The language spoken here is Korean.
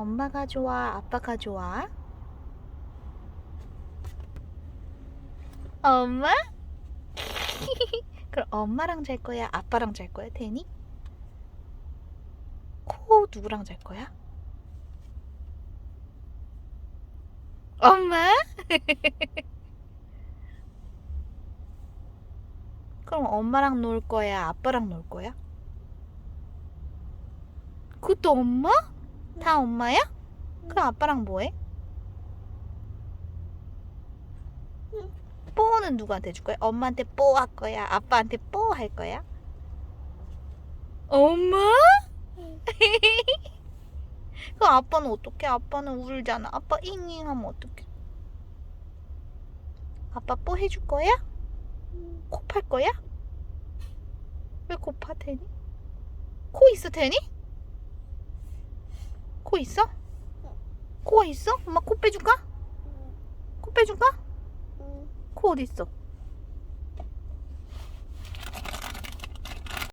엄마가 좋아? 아빠가 좋아? 엄마? 그럼 엄마랑 잘 거야? 아빠랑 잘 거야? 테니? 코 누구랑 잘 거야? 엄마? 그럼 엄마랑 놀 거야? 아빠랑 놀 거야? 그것도 엄마? 다 엄마야? 그럼 아빠랑 뭐해? 뽀는 누구한테 줄 거야? 엄마한테 뽀 할 거야? 아빠한테 뽀 할 거야? 엄마? 그럼 아빠는 어떡해? 아빠는 울잖아. 아빠 잉잉 하면 어떡해? 아빠 뽀 해줄 거야? 코 팔 거야? 왜 코 파, 테니? 코 있어, 테니? 코 있어? 코가 있어? 엄마 코 빼줄까? 코 빼줄까? 코 어디 있어?